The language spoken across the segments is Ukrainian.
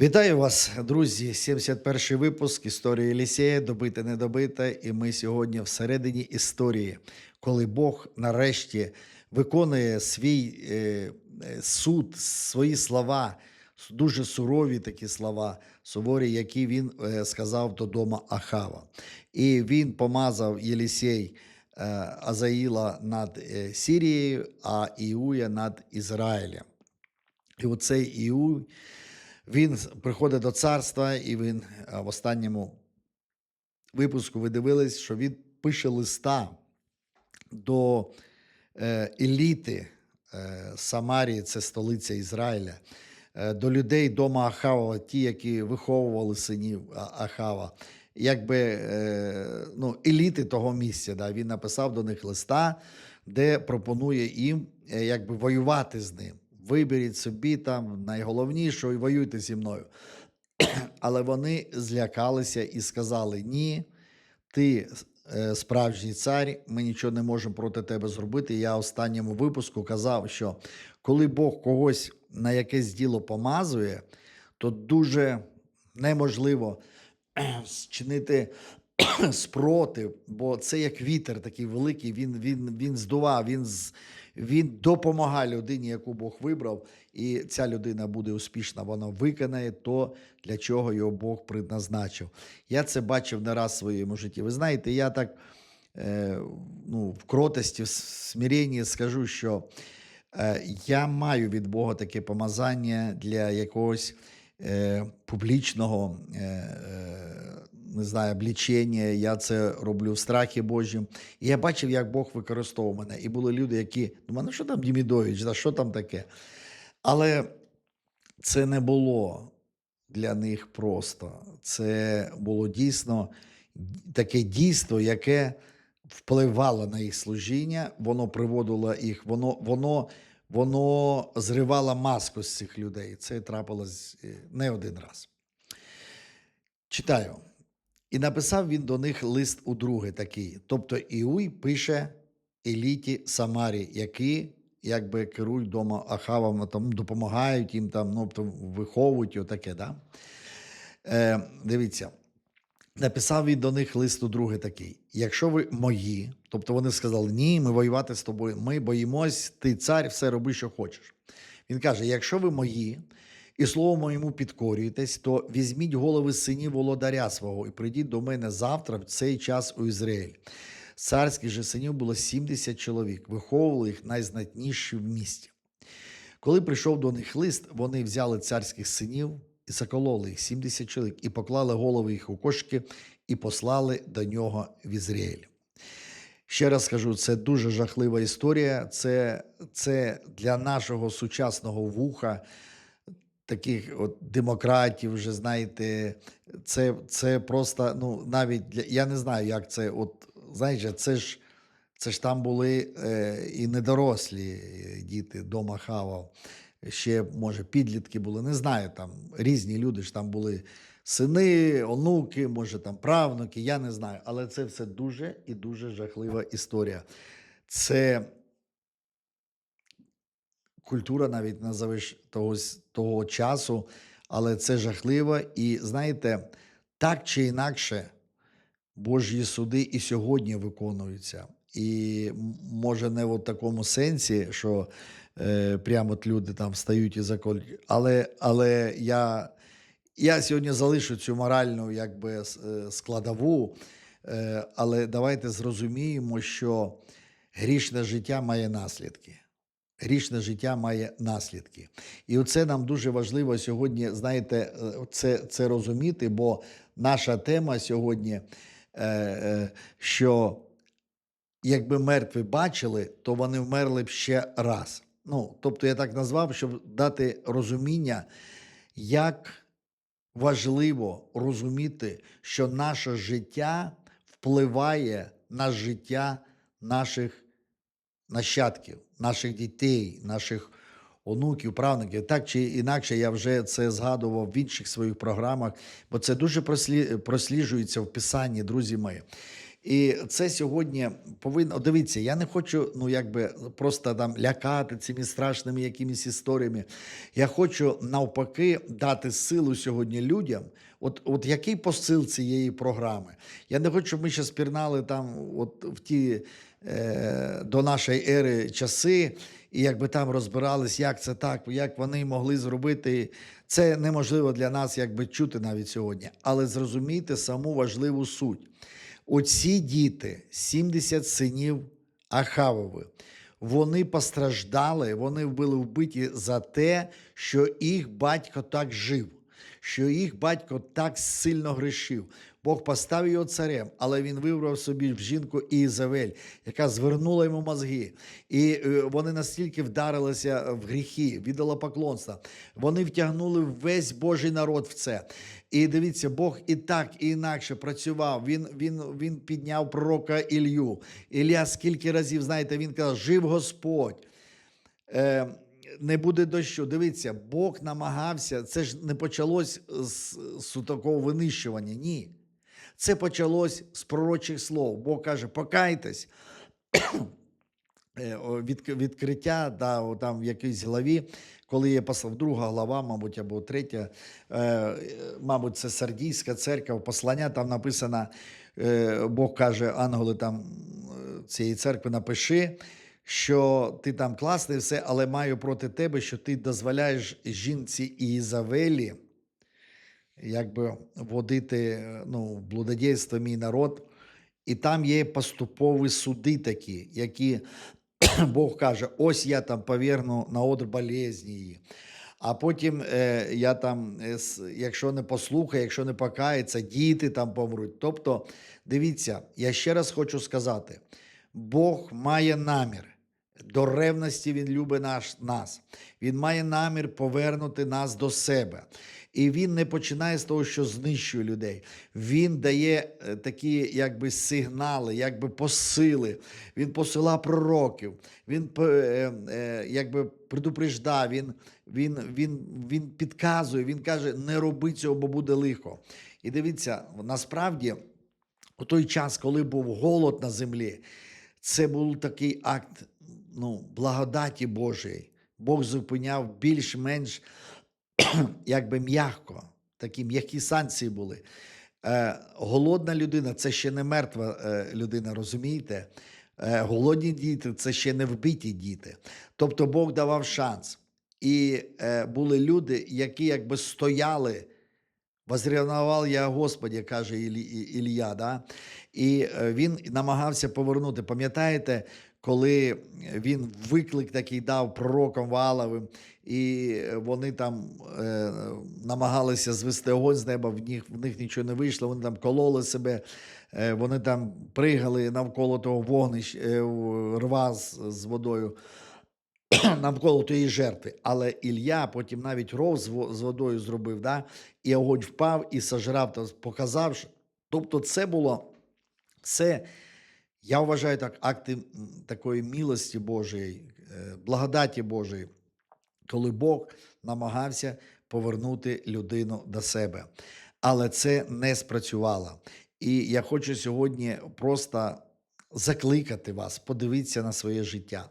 Вітаю вас, друзі. 71-й випуск історії Єлісея, добите не добите. І ми сьогодні всередині історії, коли Бог нарешті виконує свій е, е, суд, свої слова, дуже сурові такі слова, суворі, які він е, сказав до дома Ахава. І він помазав Єлісей е, Азаїла над е, Сірією, а Іуя над Ізраїлем. І оцей Іуй, він приходить до царства, і він е, в останньому випуску ви дивились, що він пише листа до е, еліти е, Самарії, це столиця Ізраїля, до людей дома Ахава, ті, які виховували синів Ахава, якби ну, еліти того місця. Да, він написав до них листа, де пропонує їм якби воювати з ним. Виберіть собі там найголовніше і воюйте зі мною. Але вони злякалися і сказали: ні, ти е, справжній цар, ми нічого не можемо проти тебе зробити. Я в останньому випуску казав, що коли Бог когось на якесь діло помазує, то дуже неможливо зчинити спротив, бо це як вітер такий великий, він, він, він здував, він, він допомагає людині, яку Бог вибрав, і ця людина буде успішна, вона виконає то, для чого його Бог предназначив. Я це бачив не раз в своєму житті. Ви знаєте, я так е, ну, в кротості, в смиренні скажу, що е, я маю від Бога таке помазання для якогось е, публічного. Е, е, не знаю, облічення, я це роблю в страхі Божім. І я бачив, як Бог використовував мене. І були люди, які думали, ну що там Дімідович, да, що там таке? Але це не було для них просто. Це було дійсно таке дійство, яке впливало на їх служіння, воно приводило їх, воно, воно, воно зривало маску з цих людей. Це трапилось е, не один раз. Читаю. І написав він до них лист у друге такий. Тобто Іуй пише еліті Самарі, які якби керують дома Ахавам, там допомагають їм там, ну, виховують і отаке. Да? Е, дивіться, написав він до них лист у друге такий: якщо ви мої, тобто вони сказали, ні, ми воювати з тобою, ми боїмось, ти цар, все роби, що хочеш. Він каже: якщо ви мої, і словом моєму підкорюєтесь, то візьміть голови синів володаря свого і прийдіть до мене завтра в цей час у Ізраїль. Царських же синів було 70 чоловік, виховували їх найзнатніші в місті. Коли прийшов до них лист, вони взяли царських синів і закололи їх 70 чоловік, і поклали голови їх у кошки, і послали до нього в Ізраїль. Ще раз скажу, це дуже жахлива історія. Це, це для нашого сучасного вуха, таких от демократів, вже знаєте, це, це просто, ну, навіть для, я не знаю, як це. От, знаєте, це ж, це ж там були е, і недорослі діти дома хавав. Ще, може, підлітки були, не знаю, там різні люди ж там були сини, онуки, може там правнуки, я не знаю. Але це все дуже і дуже жахлива історія. Це культура, навіть назовеш того, того часу, але це жахливо. І знаєте, так чи інакше, Божі суди і сьогодні виконуються. І може не в такому сенсі, що е, прямо от люди там встають і заколють. Але, але я, я сьогодні залишу цю моральну якби, е, складову. Е, але давайте зрозуміємо, що грішне життя має наслідки. Грішне життя має наслідки. І оце нам дуже важливо сьогодні, знаєте, е, це, це розуміти, бо наша тема сьогодні, е, е, що якби мертві бачили, то вони вмерли б ще раз. Ну, тобто я так назвав, щоб дати розуміння, як важливо розуміти, що наше життя впливає на життя наших нащадків, наших дітей, наших онуків, правнуків. Так чи інакше, я вже це згадував в інших своїх програмах, бо це дуже просліджується в Писанні, друзі мої. І це сьогодні повинно дивіться. Я не хочу, ну якби просто там лякати цими страшними якимись історіями. Я хочу навпаки дати силу сьогодні людям. От, от який посил цієї програми? Я не хочу, щоб ми ще спірнали там, от в ті е, до нашої ери часи, і якби там розбирались, як це так, як вони могли зробити. Це неможливо для нас якби чути навіть сьогодні. Але зрозумійте саму важливу суть. Оці діти, 70 синів Ахавови, вони постраждали, вони були вбиті за те, що їх батько так жив, що їх батько так сильно грішив. Бог поставив його царем, але він вибрав собі жінку Ізавель, яка звернула йому мозги. І е, вони настільки вдарилися в гріхи, віддала поклонства. Вони втягнули весь Божий народ в це. І дивіться, Бог і так, і інакше працював. Він, він, він підняв пророка Ілью. Ілля скільки разів, знаєте, він казав, жив Господь. Е, не буде дощу. Дивіться, Бог намагався, це ж не почалось з, з такого винищування. Ні. Це почалось з пророчих слов. Бог каже: покайтесь. Е, від, відкриття да, там в якійсь главі, коли є послав, друга глава, мабуть, або третя, е, е, мабуть, це Сардійська церква, послання, там написано, Бог каже, ангели там цієї церкви напиши, що ти там класний все, але маю проти тебе, що ти дозволяєш жінці Ізавелі, якби водити е, ну, блудодійство мій народ. І там є поступові суди такі, які Бог каже: ось я там повергну на одр болезні. А потім е, я там, е, якщо не послухає, якщо не покається, діти там помруть. Тобто, дивіться, я ще раз хочу сказати: Бог має намір. До ревності Він любить наш, нас. Він має намір повернути нас до себе. І він не починає з того, що знищує людей. Він дає е, такі якби сигнали, якби посили. Він посила пророків, він е, е, якби предупреждає, він, він, він, він підказує, він каже: не роби цього, бо буде лихо. І дивіться, насправді, у той час, коли був голод на землі, це був такий акт ну, благодаті Божої. Бог зупиняв більш-менш якби м'яко, такі м'які санкції були. Е, голодна людина це ще не мертва е, людина, розумієте? Е, голодні діти це ще не вбиті діти. Тобто Бог давав шанс. І е, були люди, які якби стояли. Возревновав я Господі, каже Ілі, І- Ілля, да? і е, він намагався повернути. Пам'ятаєте, коли він виклик такий дав пророкам Вааловим, і вони там е, намагалися звести огонь з неба, в них, в них нічого не вийшло, вони там кололи себе, е, вони там пригали навколо того вогнища, е, рва з, з водою навколо тієї жертви. Але Ілля потім навіть ров з, водою зробив, да? і огонь впав і сожрав, то показав. Тобто, це було це, я вважаю так, акти такої милості Божої, е, благодаті Божої, коли Бог намагався повернути людину до себе. Але це не спрацювало. І я хочу сьогодні просто закликати вас, подивитися на своє життя.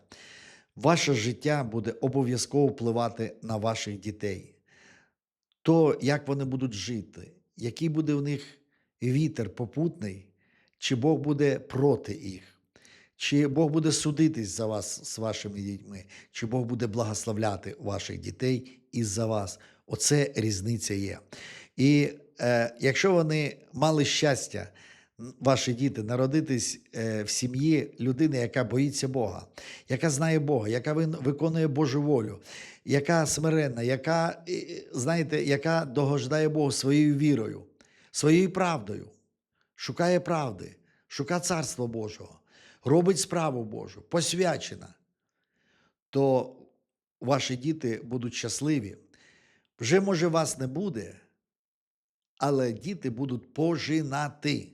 Ваше життя буде обов'язково впливати на ваших дітей. То, як вони будуть жити, який буде в них вітер попутний, чи Бог буде проти їх, чи Бог буде судитись за вас з вашими дітьми, чи Бог буде благословляти ваших дітей із-за вас. Оце різниця є. І е, якщо вони мали щастя, ваші діти, народитись е, в сім'ї людини, яка боїться Бога, яка знає Бога, яка виконує Божу волю, яка смиренна, яка, знаєте, яка догождає Богу своєю вірою, своєю правдою, шукає правди, шукає Царства Божого, робить справу Божу, посвячена, то ваші діти будуть щасливі. Вже, може, вас не буде, але діти будуть пожинати.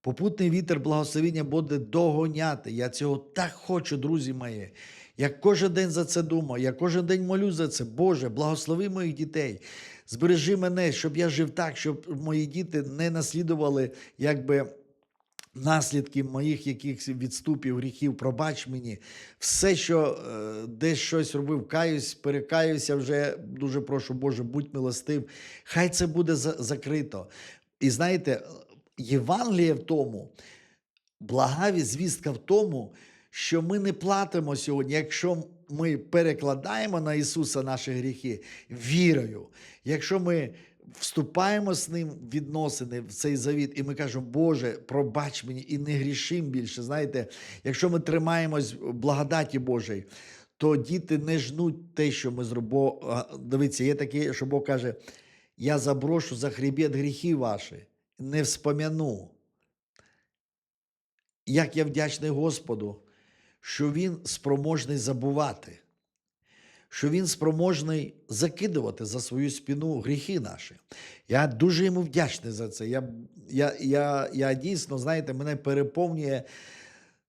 Попутний вітер благословіння буде догоняти. Я цього так хочу, друзі мої. Я кожен день за це думаю, я кожен день молю за це. Боже, благослови моїх дітей. Збережи мене, щоб я жив так, щоб мої діти не наслідували якби наслідки моїх якихось відступів, гріхів, пробач мені. Все, що е, десь щось робив, каюсь, перекаюся вже, дуже прошу, Боже, будь милостив. Хай це буде за- закрито. І знаєте, Євангеліє в тому, благаві звістка в тому, що ми не платимо сьогодні, якщо ми перекладаємо на Ісуса наші гріхи вірою, якщо ми вступаємо з ним в відносини в цей завіт, і ми кажемо, Боже, пробач мені і не грішим більше. Знаєте, якщо ми тримаємось благодаті Божої, то діти не жнуть те, що ми зробимо. Дивіться, є таке, що Бог каже: я заброшу за хребет гріхи ваші, не вспомяну. Як я вдячний Господу, що Він спроможний забувати, що Він спроможний закидувати за свою спину гріхи наші. Я дуже йому вдячний за це. Я, я, я, я дійсно, знаєте, мене переповнює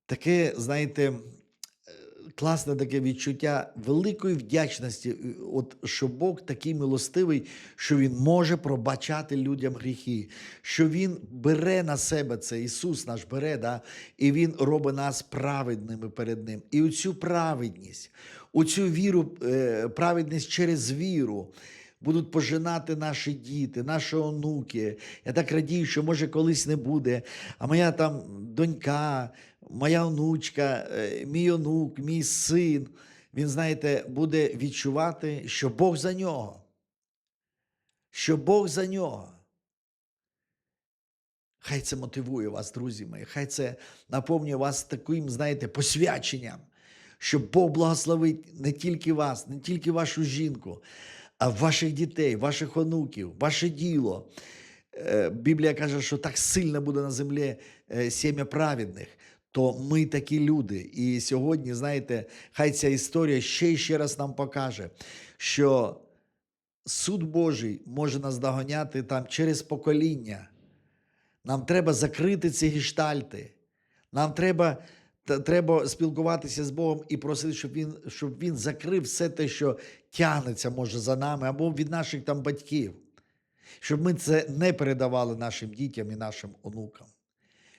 таке, знаєте, класне таке відчуття великої вдячності, е, от що Бог такий милостивий, що Він може пробачати людям гріхи, що Він бере на себе це, Ісус наш бере, да, і Він робить нас праведними перед Ним. І оцю праведність, оцю віру, е, праведність через віру. Будуть пожинати наші діти, наші онуки. Я так радію, що може колись не буде. А моя там донька, моя онучка, е, мій онук, мій син, він, знаєте, буде відчувати, що Бог за нього. Що Бог за нього. Хай це мотивує вас, друзі мої. Хай це наповнює вас таким, знаєте, посвяченням, що Бог благословить не тільки вас, не тільки вашу жінку, а ваших дітей, ваших онуків, ваше діло. Е, Біблія каже, що так сильно буде на землі е, сім'я праведних. То ми такі люди. І сьогодні, знаєте, хай ця історія ще ще раз нам покаже, що суд Божий може нас доганяти там через покоління. Нам треба закрити ці гештальти. Нам треба, треба спілкуватися з Богом і просити, щоб він, щоб він закрив все те, що тягнеться, може, за нами, або від наших там батьків. Щоб ми це не передавали нашим дітям і нашим онукам.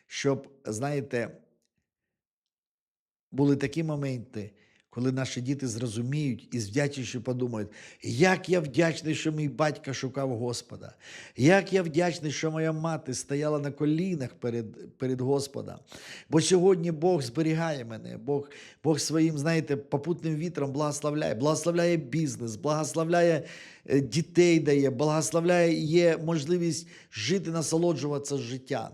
Щоб, знаєте, були такі моменти, коли наші діти зрозуміють і з вдячністю подумають, як я вдячний, що мій батько шукав Господа, як я вдячний, що моя мати стояла на колінах перед, перед Господом. Бо сьогодні Бог зберігає мене, Бог, Бог своїм, знаєте, попутним вітром благословляє, благословляє бізнес, благословляє е, дітей дає, благословляє, є можливість жити, насолоджуватися життям.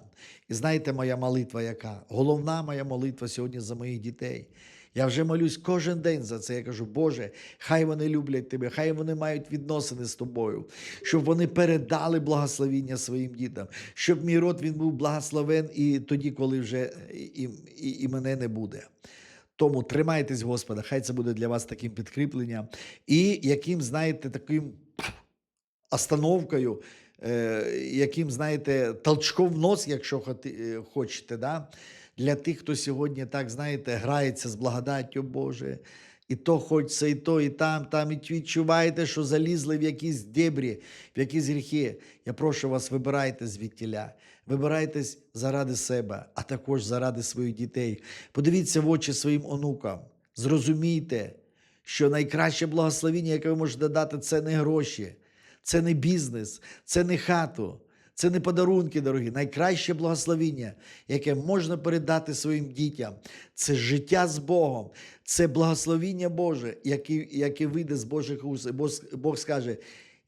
І знаєте, моя молитва яка? Головна моя молитва сьогодні за моїх дітей. Я вже молюсь кожен день за це. Я кажу, Боже, хай вони люблять тебе, хай вони мають відносини з тобою, щоб вони передали благословіння своїм дітям, щоб мій род він був благословен і тоді, коли вже і, і, і мене не буде. Тому тримайтесь, Господа, хай це буде для вас таким підкріпленням і яким, знаєте, таким остановкою, яким, знаєте, толчком в нос, якщо е, хочете, да? для тих, хто сьогодні, так, знаєте, грається з благодаттю Боже. І то хочеться, і то, і там, там, і відчуваєте, що залізли в якісь дебрі, в якісь гріхи. Я прошу вас, вибирайте звідтіля. Вибирайтесь заради себе, а також заради своїх дітей. Подивіться в очі своїм онукам. Зрозумійте, що найкраще благословіння, яке ви можете дати, це не гроші, це не бізнес, це не хату, це не подарунки, дорогі. Найкраще благословіння, яке можна передати своїм дітям, це життя з Богом, це благословіння Боже, яке, яке вийде з Божих уст. Бог, скаже: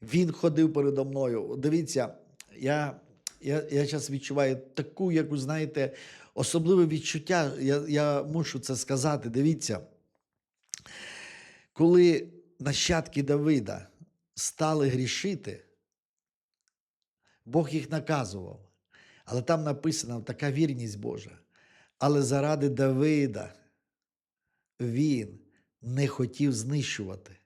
Він ходив передо мною. Дивіться, я, я, я зараз відчуваю таку, яку, знаєте, особливе відчуття. Я, я мушу це сказати. Дивіться, коли нащадки Давида стали грішити, Бог їх наказував. Але там написано така вірність Божа. Але заради Давида він не хотів знищувати.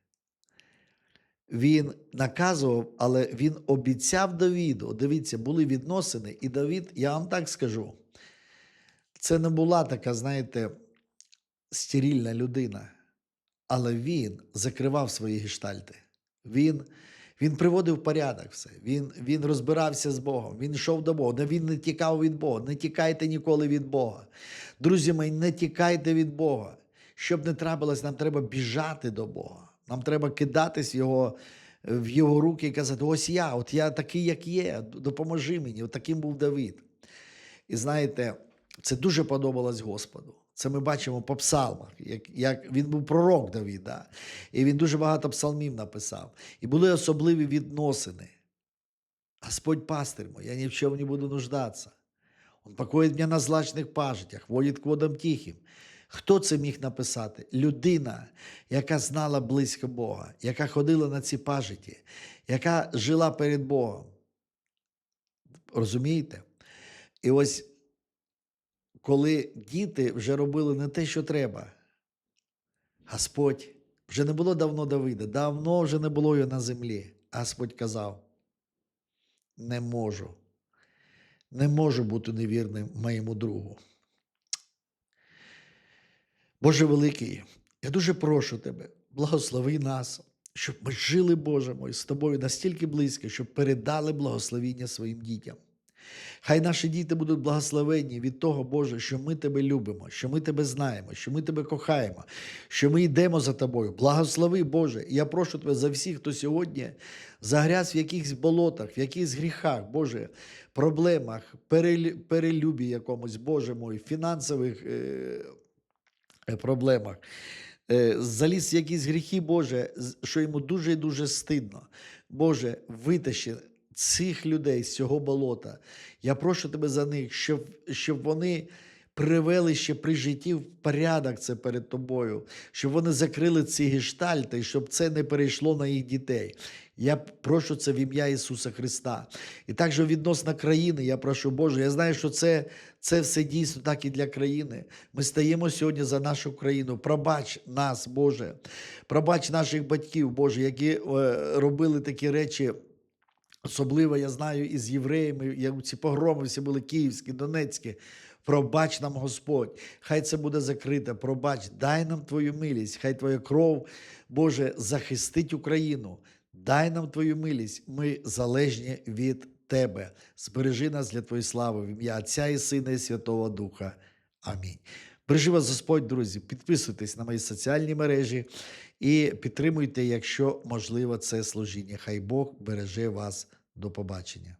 Він наказував, але він обіцяв Давіду. Дивіться, були відносини, і Давід, я вам так скажу, це не була така, знаєте, стерільна людина, але він закривав свої гештальти. Він, Він приводив порядок все. Він, він розбирався з Богом, він йшов до Бога. Він не тікав від Бога. Не тікайте ніколи від Бога. Друзі мої, не тікайте від Бога. Щоб не трапилось, нам треба біжати до Бога. Нам треба кидатись його, в його руки і казати: ось я, от я такий, як є, допоможи мені. От таким був Давид. І знаєте, це дуже подобалось Господу. Це ми бачимо по псалмах, як, як він був пророк Давид, да? і він дуже багато псалмів написав. І були особливі відносини. Господь пастир мой, я ні в чому не буду нуждатися. Он покоїть мене на злачних пажитях, водить к водам тихим. Хто це міг написати? Людина, яка знала близько Бога, яка ходила на ці пажиті, яка жила перед Богом. Розумієте? І ось коли діти вже робили не те, що треба, Господь вже не було давно Давида, давно вже не було його на землі. Господь казав: не можу, не можу бути невірним моєму другу. Боже великий, я дуже прошу тебе, благослови нас, щоб ми жили, Боже мой, з тобою настільки близько, щоб передали благословіння своїм дітям. Хай наші діти будуть благословенні від того, Боже, що ми тебе любимо, що ми тебе знаємо, що ми тебе кохаємо, що ми йдемо за тобою. Благослови, Боже. Я прошу тебе за всіх, хто сьогодні загряз в якихось болотах, в якихось гріхах, Боже, проблемах, перелюбі якомусь, Боже мой, фінансових е, е, проблемах. Е, Заліз в якісь гріхи, Боже, що йому дуже і дуже стидно. Боже, витащи цих людей з цього болота. Я прошу тебе за них, щоб, щоб вони привели ще при житті в порядок це перед тобою, щоб вони закрили ці гештальти, щоб це не перейшло на їх дітей. Я прошу це в ім'я Ісуса Христа. І також відносно країни, я прошу Боже, я знаю, що це, це все дійсно так і для країни. Ми стаємо сьогодні за нашу країну. Пробач нас, Боже, пробач наших батьків, Боже, які е, робили такі речі. Особливо я знаю із євреями, як ці погроми всі були київські, донецькі. Пробач нам, Господь, хай це буде закрите. Пробач, дай нам Твою милість, хай Твоя кров, Боже, захистить Україну. Дай нам Твою милість. Ми залежні від Тебе. Збережи нас для Твоєї слави в ім'я Отця і Сина і Святого Духа. Амінь. Бережи вас Господь, друзі. Підписуйтесь на мої соціальні мережі і підтримуйте, якщо можливо, це служіння. Хай Бог береже вас. До побачення.